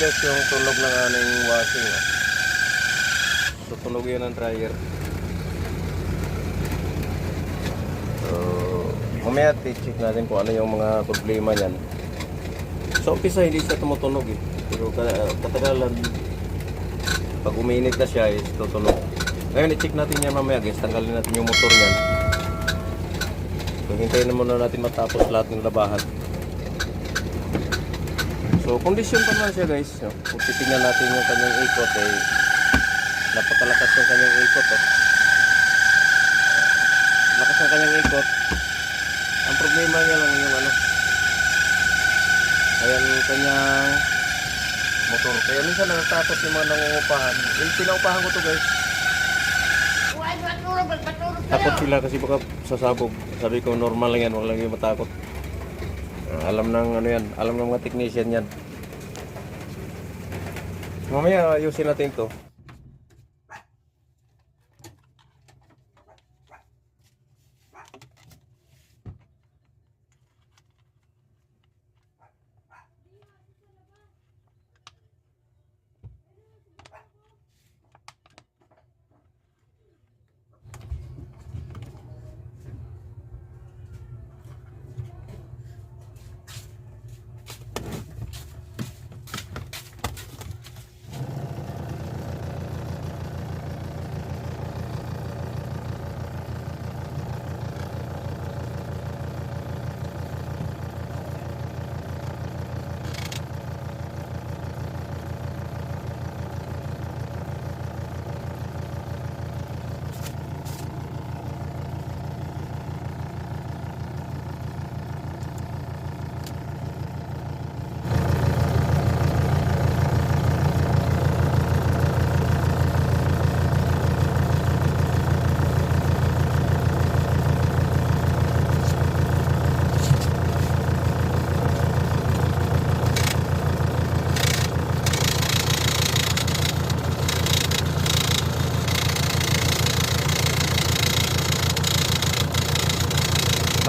guys yung tunog ng aning washing. Oh. Tutunog yan ng dryer. So, mamaya check natin kung ano yung mga problema niyan. Sa umpisa hindi siya tumutunog eh. Pero ka- katagalan, pag uminit na siya is tutunog. Ngayon i-check natin yan mamaya guys. Tanggalin natin yung motor niyan. So, hintayin na muna natin matapos lahat ng labahan. So, kondisyon pa naman siya guys. No? Kung titingnan natin yung kanyang ikot, eh, napakalakas yung kanyang ikot. Oh. Lakas ng kanyang ikot. Ang problema niya lang yung ano, ayan yung kanyang motor. Kaya minsan natatakot yung mga nangungupahan. Yung pinaupahan ko to guys. Takot sila kasi baka sasabog. Sabi ko normal lang yan, wala lang yung matakot. Ah, alam ng ano yan, alam ng mga technician yan. Mamaya ayusin natin to.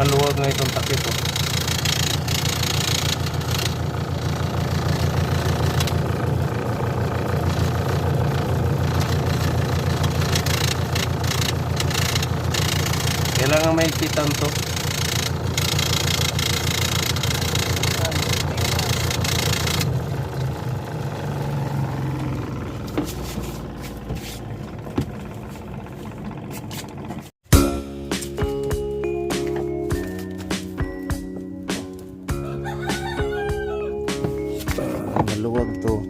Maluwag na itong takip oh. Kailangan may kitan to. Ah,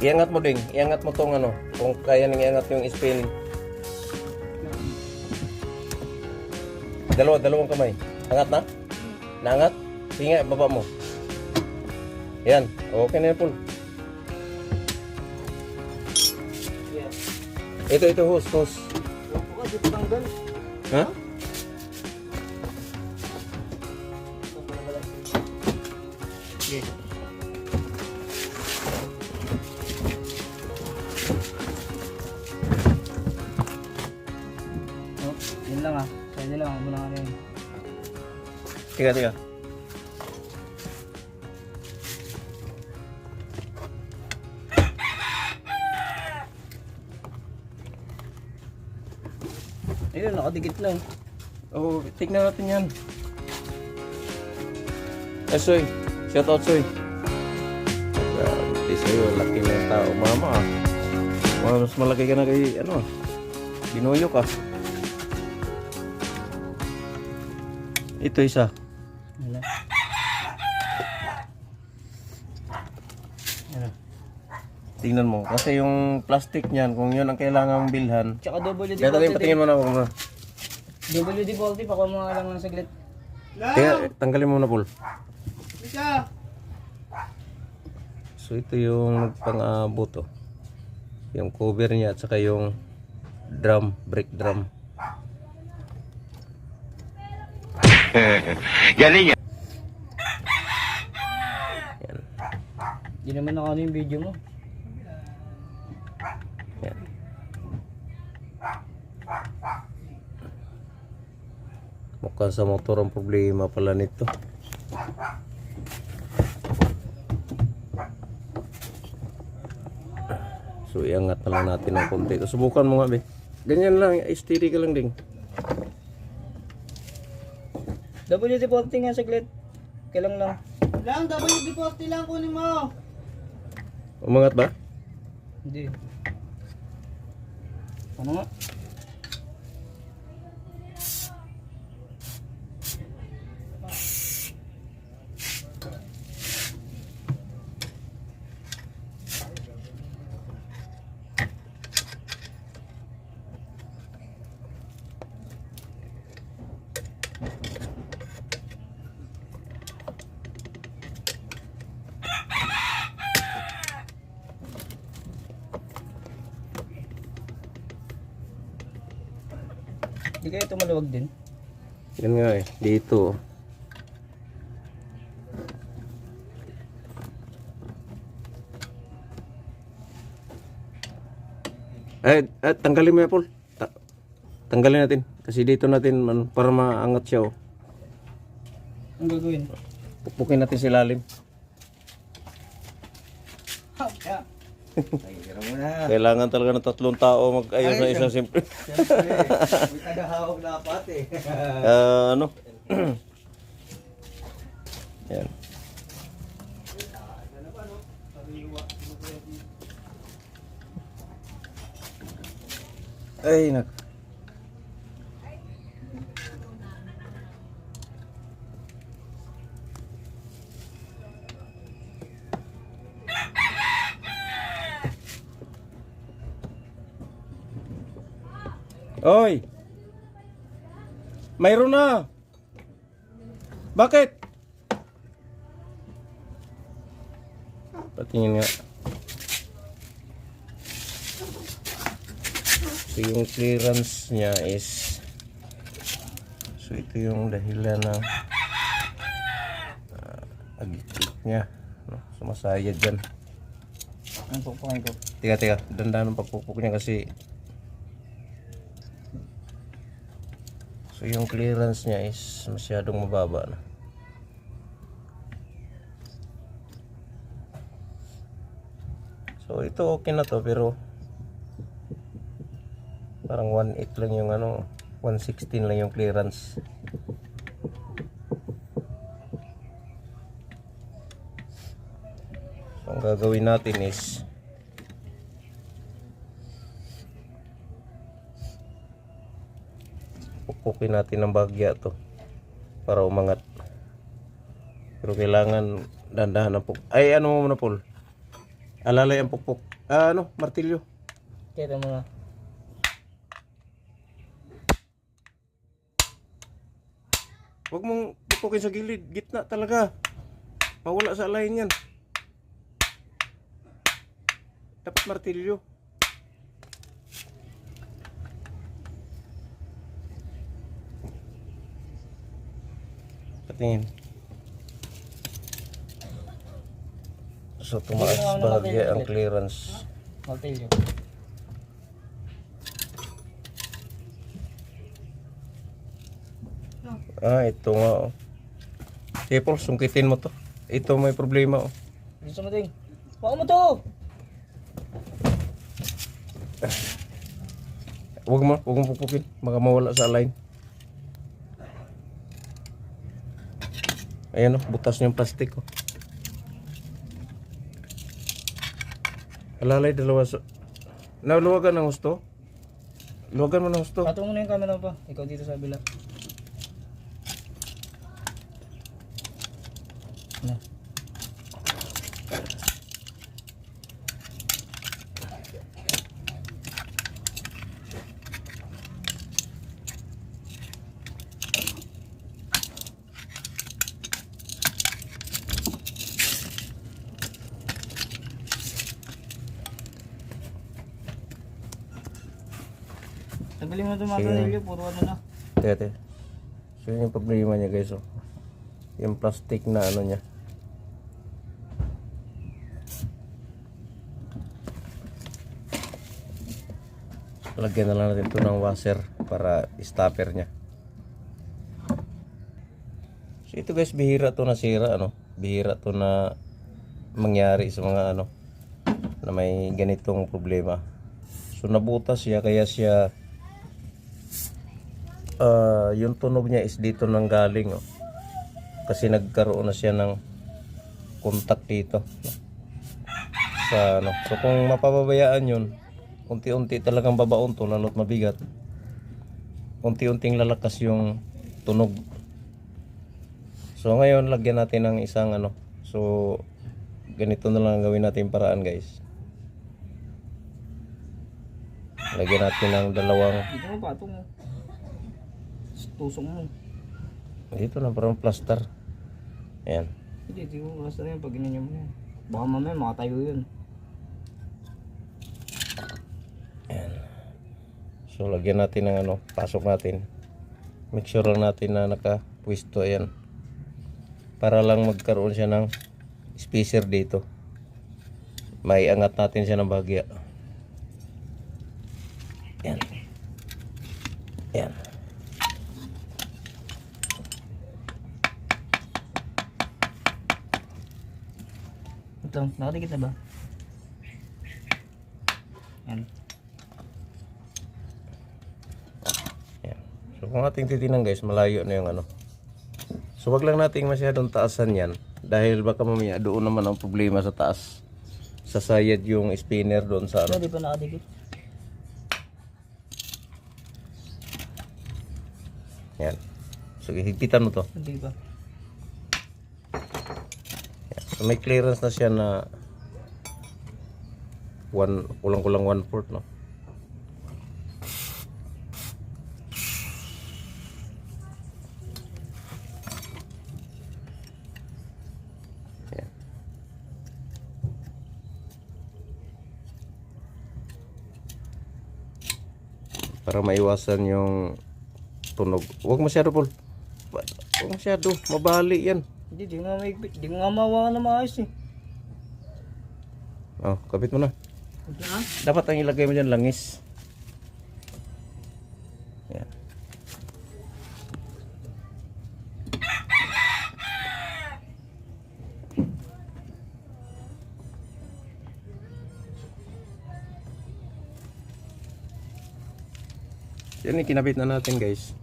Iangat mo ding, iangat mo tong ano, kung kaya nang iangat yung spinning. Dalawa, dalawang kamay. Angat na? Naangat? Sige baba mo. Yan, okay na yan Paul. Ito, ito, hose, hose. Ha? Oh, Tiga, tiga. Ayun, nakadikit lang. Oh, tignan natin yan. Eh, Soy. Shout out, Soy. Grabe sa'yo. Laki na yung tao. Mama, ah. Mas malaki ka na kay, ano, binuyo ka. Ito isa. Wala. Ano? Tingnan mo. Kasi yung plastic niyan, kung yun ang kailangang bilhan. Tsaka WD-40 Kaya din. patingin mo na ako muna. WD-40, pakuha mo nga lang ng saglit. Kaya tanggalin mo na Paul. So ito yung pang-abot oh. Yung cover niya at saka yung drum, brake drum. Galing yan. Yan. Di naman nakano yung video mo. Mukhang sa motor ang problema pala nito. So iangat na lang natin ng konti. Subukan mo nga be. Ganyan lang, steady ka lang ding. WD-40 nga saglit. Kailang lang. Lang, WD-40 lang kunin mo. Umangat ba? Hindi. Ano nga? Hindi kaya ito maluwag din. Yan nga eh, dito. Eh, eh tanggalin mo yan, Paul. Ta- tanggalin natin. Kasi dito natin, ano, para maangat siya, oh. Ang gagawin? Pukpukin natin si lalim. Kailangan talaga ng tatlong tao mag-ayos na isang simple. May tagahawag dapat eh. Ah, ano? Yan. Ay, nak. Oy! Mayroon na! Bakit? Patingin nga. So yung clearance niya is So ito yung dahilan ng uh, agit niya. No? Sumasayad dyan. Ang pupukin ko. Teka, teka. Dandan ang pagpupuk niya kasi So yung clearance niya is masyadong mababa na. So ito okay na to pero parang 1.8 lang yung ano 116 lang yung clearance. So ang gagawin natin is pupukin natin ng bagya to para umangat. Pero kailangan dandahan ang puk ay ano mo na Paul? Alalay ang pukpuk. Ah, ano? Martilyo. Kaya mo na. huwag mong pupukin sa gilid. Gitna talaga. Mawala sa line yan. Dapat martilyo patingin so tumaas bahagya ang clearance Martilyo. ah ito nga oh Paul sungkitin mo to ito may problema oh Gusto mo ding. Mo to! Huwag mo, huwag mo pupukin. Baka mawala sa line. Ayan o, butas niya yung plastic oh. Alalay dalawa sa... Naluwagan ng gusto? Luwagan mo ng gusto. Pato mo na yung camera pa. Ikaw dito sa bila. Na. Sige. tornilyo, puro ano na. Teka, teka. So yun yung problema niya guys oh. Yung plastic na ano niya. Lagyan na lang natin ito ng washer para stopper niya. So ito guys, bihira to na sira ano. Bihira to na mangyari sa mga ano na may ganitong problema. So nabutas siya kaya siya Ah, yung tunog niya is dito nang galing oh. Kasi nagkaroon na siya ng contact dito. Sa ano. So kung mapapabayaan yun, unti-unti talagang babaon to lalo't mabigat. Unti-unting lalakas yung tunog. So ngayon lagyan natin ng isang ano. So ganito na lang ang gawin natin paraan guys. Lagyan natin ng dalawang Dito mo patong mo. Tusok mo. Dito na parang plaster. Ayan. Hindi, di mo na yan pag ginanyan mo yan. Baka mamaya makatayo yun. Ayan. So lagyan natin ng ano, pasok natin. Make sure lang natin na nakapwisto ayan. Para lang magkaroon siya ng spacer dito. May angat natin siya ng bahagya. Ayan. Ayan. Ito, nakadikit na ba? Yan. Ayan. So kung ating titinan guys, malayo na yung ano. So wag lang nating masyadong taasan yan. Dahil baka mamaya doon naman ang problema sa taas. Sasayad yung spinner doon sa ano. Ito, di pa nakadikit. Yan. So higpitan mo to. Hindi pa. So may clearance na siya na one, kulang-kulang one fourth no. Para maiwasan yung tunog. Huwag masyado, Paul. Huwag masyado. Mabali yan. Hindi, di nga maigpit. Di nga mawakan na maayos eh. Oh, kapit mo na. Okay? Dapat ang ilagay mo dyan langis. Yan. Yan yung kinabit na natin guys.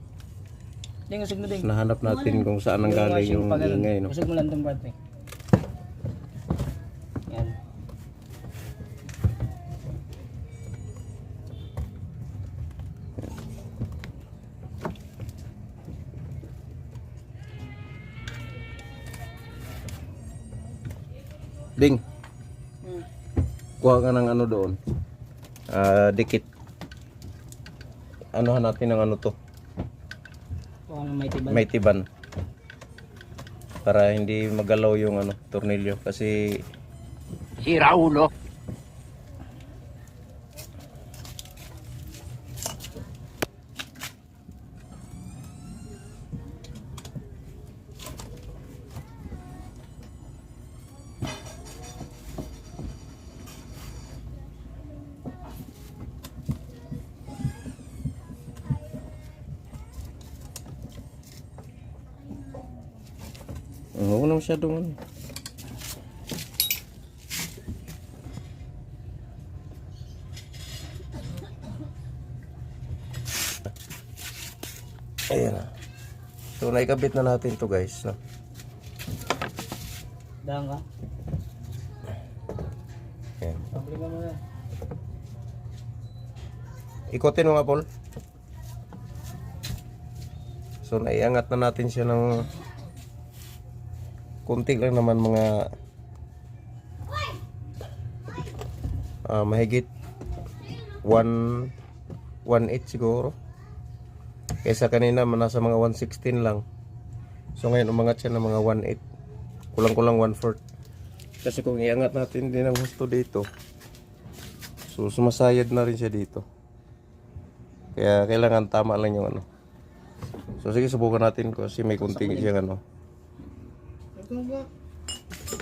Hindi, usog mo din. Nahanap natin kung saan ang galing yung ingay. No? Usog mo lang itong part eh. Yan. Ding. Kuha ka ng ano doon. Ah, dikit. Anuhan natin ng ano to. May tibay. may tiban para hindi magalaw yung ano tornilyo kasi Sira ulo. Na masyadong ano. Ayan na. So naikabit na natin to guys. No? Dahan ka. Ayan. Ikotin mo nga Paul. So naiangat na natin siya ng kunti lang naman mga ah, mahigit 1 1.8 siguro. Kaysa kanina nasa mga 116 lang. So ngayon umangat siya ng mga 1.8. Kulang-kulang 1/4. Kasi kung iangat natin din ang gusto dito, so sumasayad na rin siya dito. Kaya kailangan tama lang yung ano. So sige, subukan natin kasi may kunting siyang ano.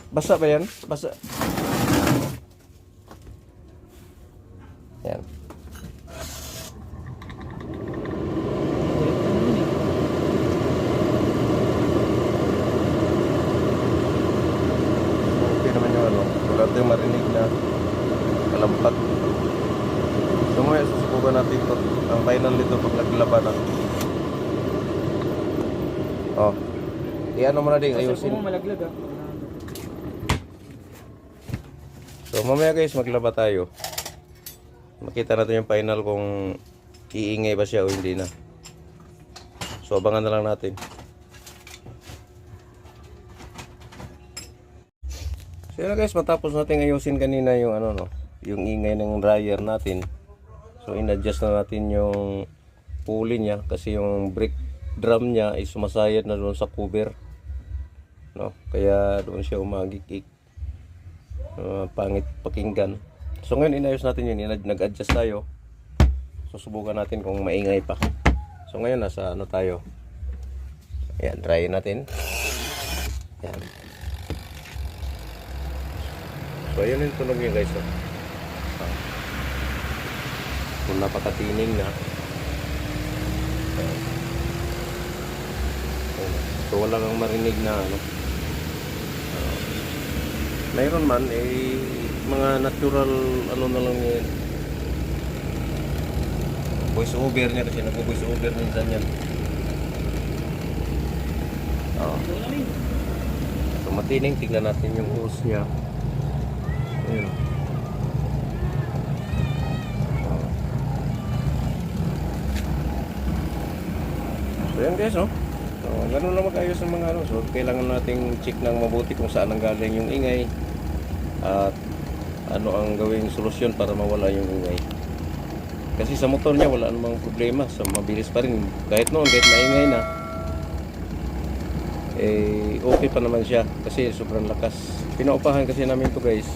Basa ba yan? Basa. Yan. Okay naman yung ano. Wala tayong marinig na kalampat. So ngayon, susubukan natin ito. Ang final nito pag naglaban na. Oh. Iyan mo na din, ayusin. Ah. So mamaya guys, maglaba tayo. Makita natin yung final kung iingay ba siya o hindi na. So abangan na lang natin. So yun guys, matapos natin ayusin kanina yung ano no, yung ingay ng dryer natin. So in-adjust na natin yung pulley niya kasi yung brake drum niya ay sumasayad na doon sa cover. No, kaya doon siya umagikik. Uh, pangit pakinggan. So ngayon inayos natin yun, nag-adjust tayo. So subukan natin kung maingay pa. So ngayon nasa ano tayo. Ayan, try natin. Ayan. So ayun yung tunog niya guys. Oh. Ah. Kung napakatining na. So wala kang marinig na ano. Mayroon man eh mga natural ano na lang yan. Voice over niya kasi nagvo-voice over minsan yan. Oo. So matining tignan natin yung hose niya. Ayun. Oo. So yan guys, no? So, ganun lang mag-ayos ng mga ano. So, kailangan nating check ng mabuti kung saan ang galing yung ingay at ano ang gawing solusyon para mawala yung ingay. Kasi sa motor niya wala namang problema, sa mabilis pa rin. Kahit noon, kahit maingay na, eh okay pa naman siya kasi sobrang lakas. Pinaupahan kasi namin to guys.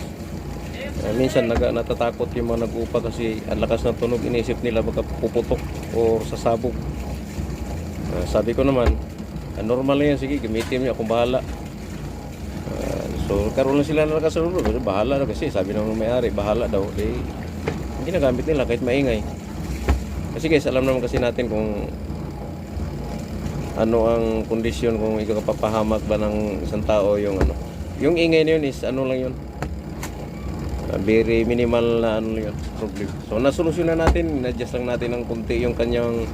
Eh, minsan naga, natatakot yung mga nag-upa kasi ang lakas ng tunog inisip nila baka puputok o sasabog. Ah, sabi ko naman, ah, normal lang yan, sige, gamitin niyo, akong bahala. So, karoon lang sila na nakasunod. Kasi bahala na kasi, sabi ng may-ari, bahala daw. Di, hindi nagamit nila kahit maingay. Kasi guys, alam naman kasi natin kung ano ang kondisyon kung ikaw kapapahamak ba ng isang tao yung ano. Yung ingay na yun is ano lang yun. Ah, very minimal na ano yun, problem. So, nasolusyonan natin, na-adjust lang natin ng kunti yung kanyang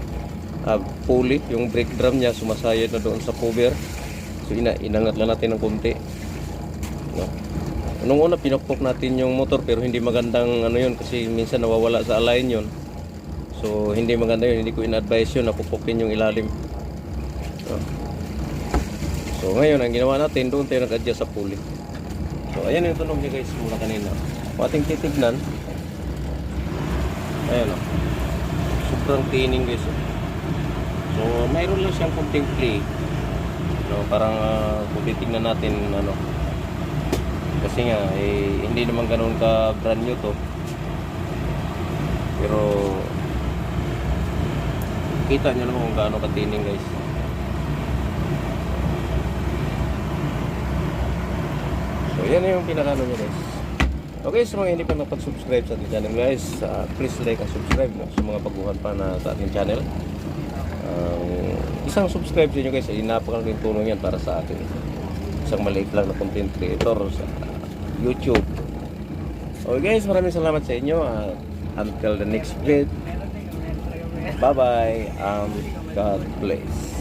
uh, pulley, yung brake drum niya sumasayad na doon sa cover. So ina inangat lang natin ng konti. No. Nung una pinokpok natin yung motor pero hindi magandang ano yun kasi minsan nawawala sa align yun. So hindi maganda yun, hindi ko in-advise yun na pupukin yung ilalim. No. So ngayon ang ginawa natin doon tayo nag-adjust sa pulley. So ayan yung tunog niya guys mula kanina. Kung ating titignan. Ayan o. Sobrang tining guys. So, mayroon lang siyang konting play. No, parang uh, kung titignan natin ano. Kasi nga eh, hindi naman ganoon ka brand new to. Pero kita niyo naman kung gaano katining guys. So, yan yung pinakano niya guys. Okay, sa mga hindi pa nakapag-subscribe sa ating channel guys, uh, please like and subscribe no, sa mga baguhan pa na sa ating channel. Ang isang subscribe sa inyo guys ay napakalaking tulong yan para sa akin. Isang maliit lang na content creator sa YouTube. Okay guys, maraming salamat sa inyo. Uh, until the next vid. Bye bye. Um, God bless.